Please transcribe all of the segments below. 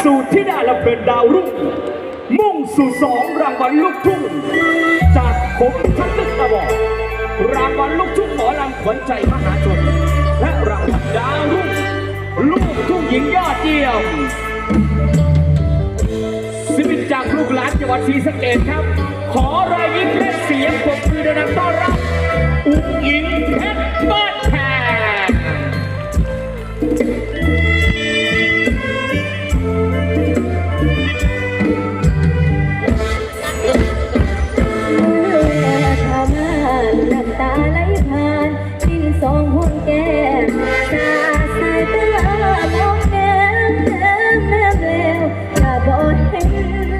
สู่ที่ได้ละเป็นดาวรุ่ง มุ่งสู่สองรางวัลลูกทุ่ง จากผมทักนึกตะบอกรางวัลลูกทุ่งหมอลำขวัญใจมหาชน และรางวัลดาวรุ่ง ลูกทุ่งหญิงยอดเยี่ยมศิลปินจากลูกหลานจังหวัดศรีสะเกษครับ ขอรอยยิ้มและเสียงปรบมือดังต้อนรับ อุ้งอิงเพชรบ้านแพ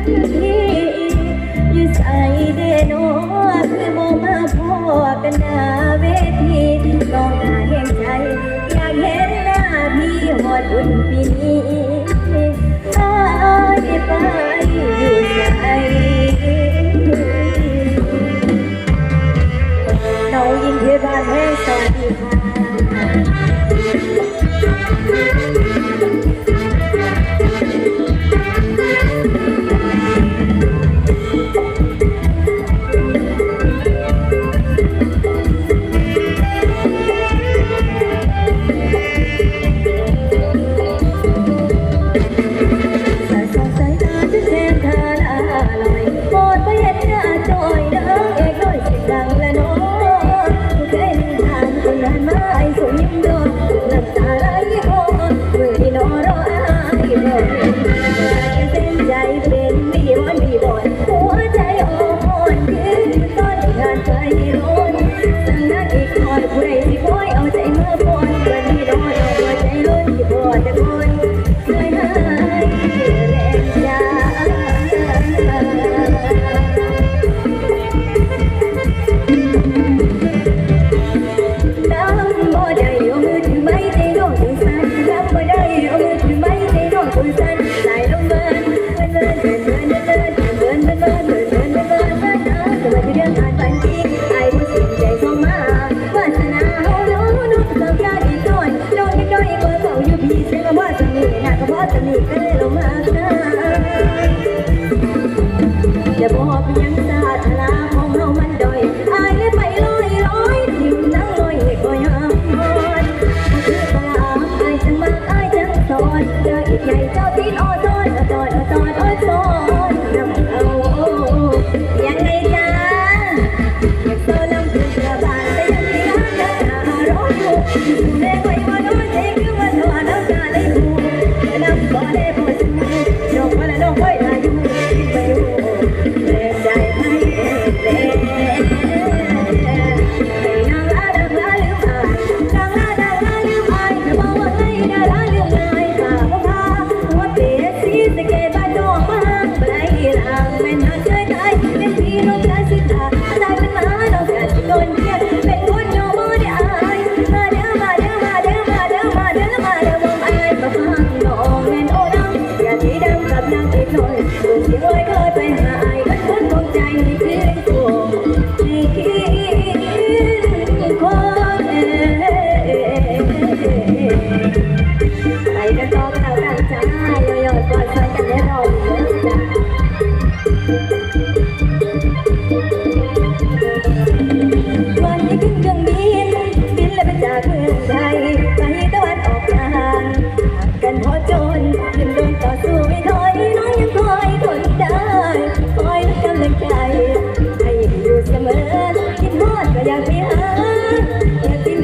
อยู่ใส่เดนอคือโมมาพ่อกันหนาเวทีต้องหาเห็นใจ อยากเห็นหน้าพี่หอดุนปีนี้ อจะมีนะก็พอจะมีก็เลยลงมาเจออย่าบอกเป็นยังสาธนาของเรามันดอยอายเลยไปลอยลอยทิ้งนั่งลอยก็ยังบอนมาอปลาอายจังมาอายจังตอนเจออีกใหญ่เจ้าตีนอ่อนตอนอ่อนตอน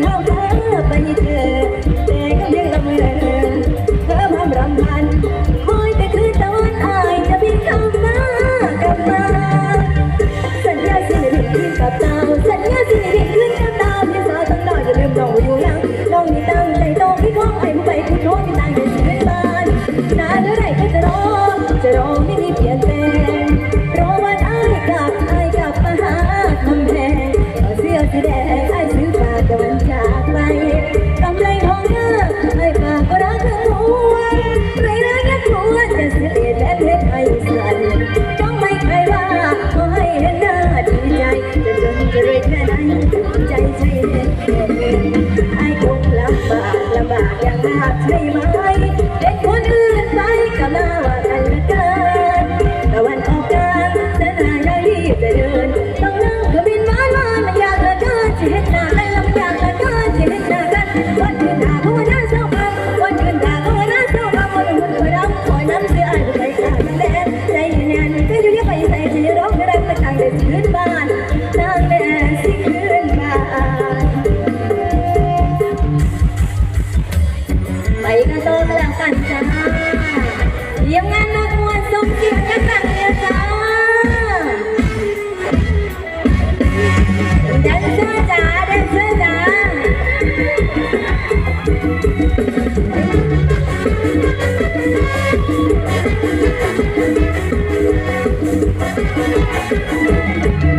เราเธอไปเธอ ไช่ไหม